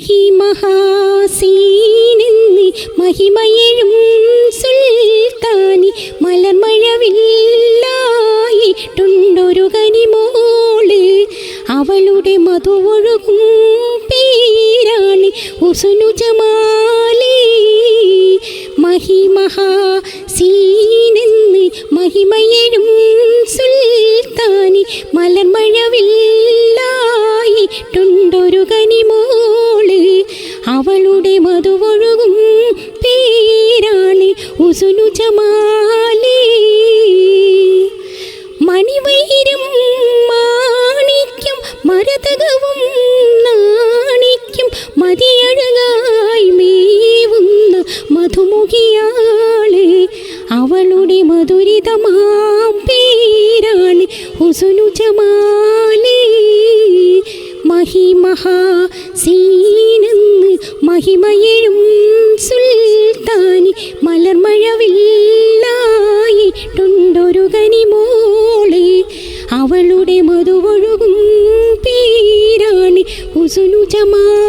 മഹിമഹാസീനെന്ന് മഹിമയഴും സുൽത്താനി മലർമഴവില്ലായിട്ടുണ്ടൊരു കനിമോൾ. അവളുടെ മധുവൊഴുകും പേരാണ് ഉസുനുജമാലി. മഹിമഹാസീനെന്ന് മഹിമയെഴും ഹുസുനു ജമാലേ മഹിമഹാസീനെന്ന് സീനെന്ന് മഹിമയെഴും സുൽത്താനി മലർമഴവില്ലായിട്ടുണ്ടൊരു കനിമോളെ. അവളുടെ മധുവൊഴുകും പേരാണ് ഹുസുനു ജമാലി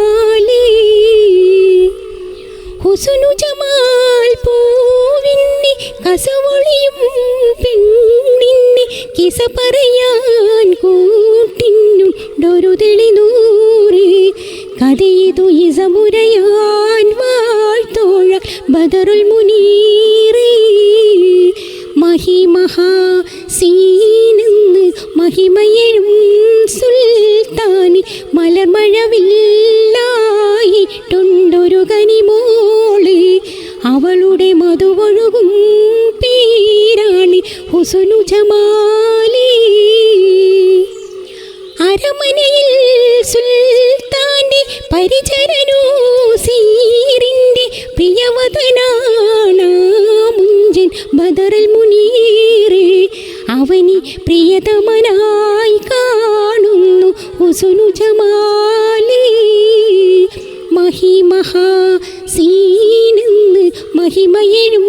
കിസ പറയാൻ കൂട്ടിനുണ്ടൊരു തെളിനൂറ് കഥയിതു ഇസമുരയാൻ വാഴ്ത്തോഴ ബദറുൽ മുനീറേ മഹിമഹാ സീനെന്ന് മഹിമയഴും സുൽത്താനി മലർമഴവില്ലായിട്ടുണ്ടൊരു ഹുസുനു ജമാലി മഹിമഹാ സീനെന്ന് മഹിമയെഴും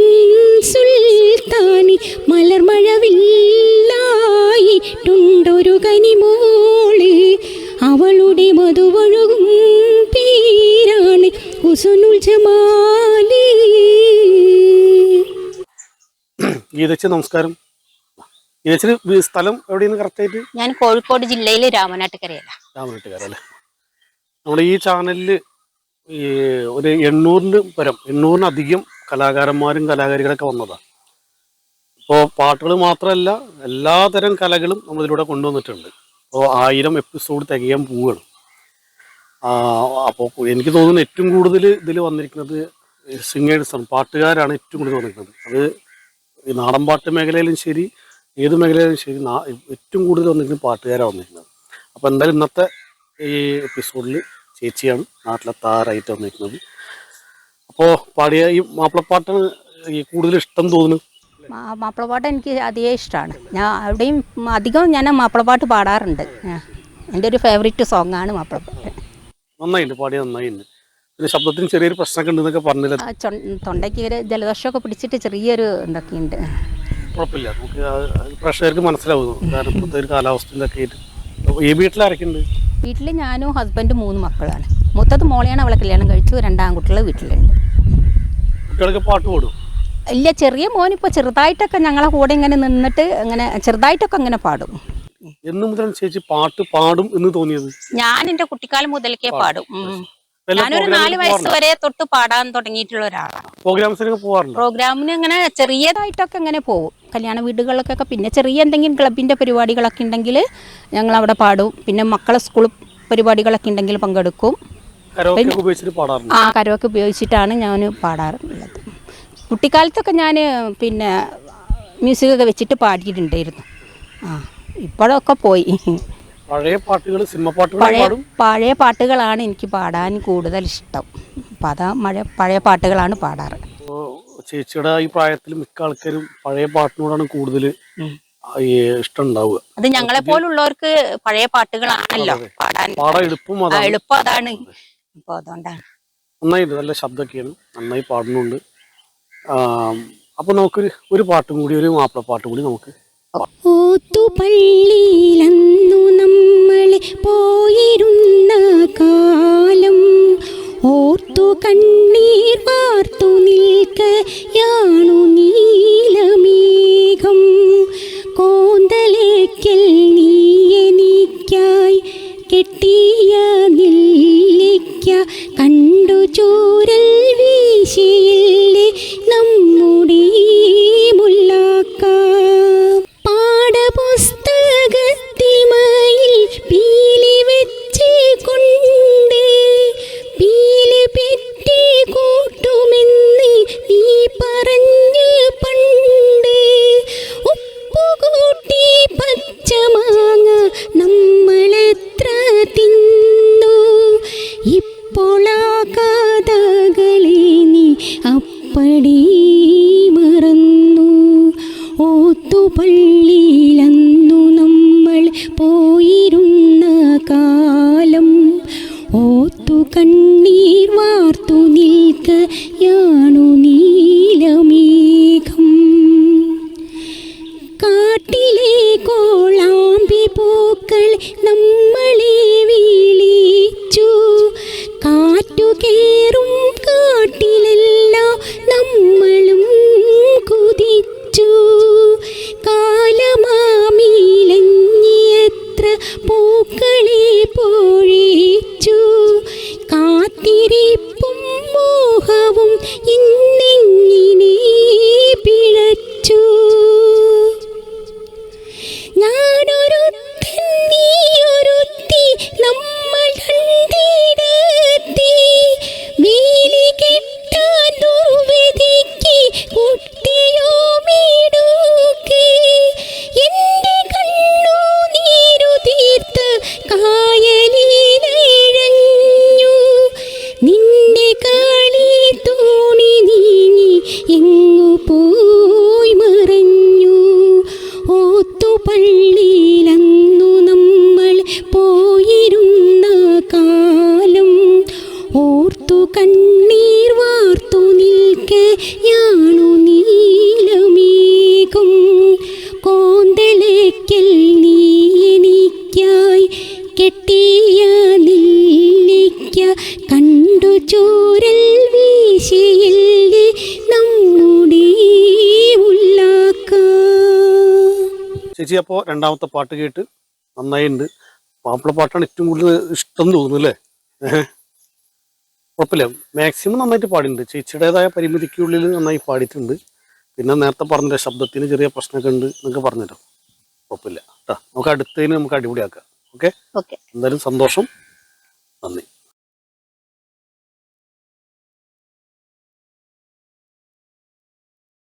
സുൽത്താനി മലർമഴവില്ലായിട്ടുണ്ടൊരു കനിമോൾ. അവളുടെ മധുവഴുകും പേരാണ് ഹുസനുൽ ജമാലി. ഗീതച്ച് നമസ്കാരം. സ്ഥലം എവിടെയാണ് കറക്റ്റായിട്ട് ഞാൻ കോഴിക്കോട് ജില്ലയിലെ രാമനാട്ടുകരയല്ല നമ്മുടെ ഈ ചാനലിൽ ഈ ഒരു എണ്ണൂറിന് പരം എണ്ണൂറിനധികം കലാകാരന്മാരും കലാകാരികളൊക്കെ വന്നതാ. ഇപ്പോൾ പാട്ടുകൾ മാത്രമല്ല എല്ലാതരം കലകളും നമ്മളിതിലൂടെ കൊണ്ടുവന്നിട്ടുണ്ട്. അപ്പോൾ ആയിരം എപ്പിസോഡ് തികയാൻ പോവുകയാണ്. അപ്പോൾ എനിക്ക് തോന്നുന്നു ഏറ്റവും കൂടുതൽ ഇതിൽ വന്നിരിക്കുന്നത് സിംഗേഴ്സാണ് പാട്ടുകാരാണ് ഏറ്റവും കൂടുതൽ വന്നിരിക്കുന്നത്. അത് ഈ നാടൻ പാട്ട് മേഖലയിലും ശരി ഏത് മേഖലയിലും ശരി ഏറ്റവും കൂടുതൽ വന്നിരിക്കുന്നത് പാട്ടുകാരാണ് വന്നിരിക്കുന്നത്. അപ്പോൾ എന്തായാലും ഇന്നത്തെ ഈ എപ്പിസോഡിൽ ചേച്ചിയാണ് നാട്ടിലെ താരായിട്ട് വന്നിരിക്കുന്നത്. അപ്പോൾ പാടിയ ഈ മാപ്പിളപ്പാട്ടാണ് ഈ കൂടുതൽ ഇഷ്ടം തോന്നുന്നു? മാപ്പിളപ്പാട്ട് എനിക്ക് അധികം ഇഷ്ടമാണ്. ഞാൻ അവിടെയും അധികം ഞാൻ മാപ്പിളപ്പാട്ട് പാടാറുണ്ട്. എന്റെ ഒരു ഫേവറേറ്റ് സോങ് ആണ് മാപ്പിളപ്പാട്ട്. നന്നായിട്ടുണ്ട് പാടിയ നന്നായിട്ടുണ്ട് പിന്നെ ശബ്ദത്തിന് ചെറിയൊരു പ്രശ്നമൊക്കെ ഉണ്ടെന്നൊക്കെ പറഞ്ഞില്ല? തൊണ്ടയ്ക്ക് ഒരു ജലദോഷമൊക്കെ പിടിച്ചിട്ട് ചെറിയൊരു ഇതൊക്കെയുണ്ട്. കുഴപ്പമില്ല. നമുക്ക് പ്രഷർക്ക് പ്രേക്ഷകർക്ക് മനസ്സിലാവുന്നു കാരണം ഇപ്പോഴത്തെ ഒരു കാലാവസ്ഥയിലൊക്കെ ആയിട്ട്. ഈ വീട്ടിൽ ഉണ്ട് വീട്ടിൽ ഞാനും ഹസ്ബൻഡും മൂന്ന് മക്കളാണ്. മൊത്തത്തിൽ മോളെയാണ് അവളെ കല്യാണം കഴിച്ചു. രണ്ടാം കുട്ടികൾ വീട്ടിലുണ്ട്. കുട്ടികൾക്ക് പാട്ട് പാടും ഇല്ല ചെറിയ മോനിപ്പോൾ ചെറുതായിട്ടൊക്കെ ഞങ്ങളെ കൂടെ ഇങ്ങനെ നിന്നിട്ട് ഇങ്ങനെ ചെറുതായിട്ടൊക്കെ അങ്ങനെ പാടും. എന്ന് മുതൽ ചേച്ചി പാട്ട് പാടും എന്ന് തോന്നിയത്? ഞാൻ എന്റെ കുട്ടിക്കാലം മുതൽക്കേ പാടും. ഞാനൊരു നാല് വയസ്സ് വരെ തൊട്ട് പാടാൻ തുടങ്ങിയിട്ടുള്ള ഒരാളാണ് പ്രോഗ്രാംസിനൊക്കെ പോകാറുണ്ടോ പ്രോഗ്രാമിന് അങ്ങനെ ചെറിയതായിട്ടൊക്കെ അങ്ങനെ പോകും കല്യാണ വീടുകളിലൊക്കെ പിന്നെ ചെറിയ എന്തെങ്കിലും ക്ലബിന്റെ പരിപാടികളൊക്കെ ഉണ്ടെങ്കിൽ ഞങ്ങൾ അവിടെ പാടും. പിന്നെ മക്കളെ സ്കൂൾ പരിപാടികളൊക്കെ ഉണ്ടെങ്കിൽ പങ്കെടുക്കും. ആ കരവൊക്കെ ഉപയോഗിച്ചിട്ടാണ് ഞാൻ പാടാറുള്ളത്. കുട്ടിക്കാലത്തൊക്കെ ഞാൻ പിന്നെ മ്യൂസിക്കൊക്കെ വെച്ചിട്ട് പാടിയിട്ടുണ്ടായിരുന്നു. ആ ഇപ്പോഴൊക്കെ പോയി. പഴയ പാട്ടുകൾ സിനിമ പാട്ടുകൾ പഴയ പാട്ടുകളാണ് എനിക്ക് പാടാൻ കൂടുതൽ ഇഷ്ടം. അപ്പം അതാ മഴ പഴയ പാട്ടുകളാണ് പാടാറ്. ചേച്ചിയുടെ ഈ പ്രായത്തിൽ മിക്ക ആൾക്കാരും പഴയ പാട്ടിനോടാണ് കൂടുതൽ ഇഷ്ടം ഉണ്ടാവുക. അത് ഞങ്ങളെ പോലുള്ളവർക്ക് പഴയ പാട്ടുകളാണല്ലോ പാടാൻ. പാടാൻ എളുപ്പം എളുപ്പം അതാണ്. അപ്പോൾ അതുകൊണ്ടാണ്. നന്നായിട്ട് നല്ല ശബ്ദമൊക്കെയാണ്. നന്നായി പാടുന്നുണ്ട്. ആം, അപ്പൊ നമുക്കൊരു ഒരു പാട്ടും കൂടി ഒരു മാപ്പിള പാട്ടും കൂടി നമുക്ക് ഓത്തുപള്ളിയിലന്നു നമ്മളെ പോയിരുന്ന കാലം ഓത്തുപള്ളിയിലന്നു നമ്മൾ പോയിരുന്ന കാലം ഓത്തു കണ്ണീർ വാർത്തു നിൽക്കയാണു നിൽക്കയാണു നീലമേകും കോന്തലേക്കൽ നീ എനിക്കായി കെട്ടിയ നെല്ലിക്ക കണ്ടു ചോരൽ വീശിയില്ലേ നമ്മുടെ ചേച്ചി അപ്പോൾ രണ്ടാമത്തെ പാട്ട് കേട്ട് നന്നായിട്ടുണ്ട് മാപ്പിള പാട്ടാണ് ഏറ്റവും കൂടുതൽ ഇഷ്ടം തോന്നുന്നു അല്ലേ. കുഴപ്പമില്ല. മാക്സിമം നന്നായിട്ട് പാടിയിട്ടുണ്ട്. ചേച്ചിയുടേതായ പരിമിതിക്കുള്ളിൽ നന്നായി പാടിയിട്ടുണ്ട്. പിന്നെ നേരത്തെ പറഞ്ഞില്ല ശബ്ദത്തിന് ചെറിയ പ്രശ്നമൊക്കെ ഉണ്ട് എന്നൊക്കെ പറഞ്ഞല്ലോ കുഴപ്പമില്ല. കേട്ടോ നമുക്ക് അടുത്തതിന് നമുക്ക് അടിപൊളിയാക്കാം. ഓക്കെ ഓക്കെ എന്തായാലും സന്തോഷം. നന്ദി.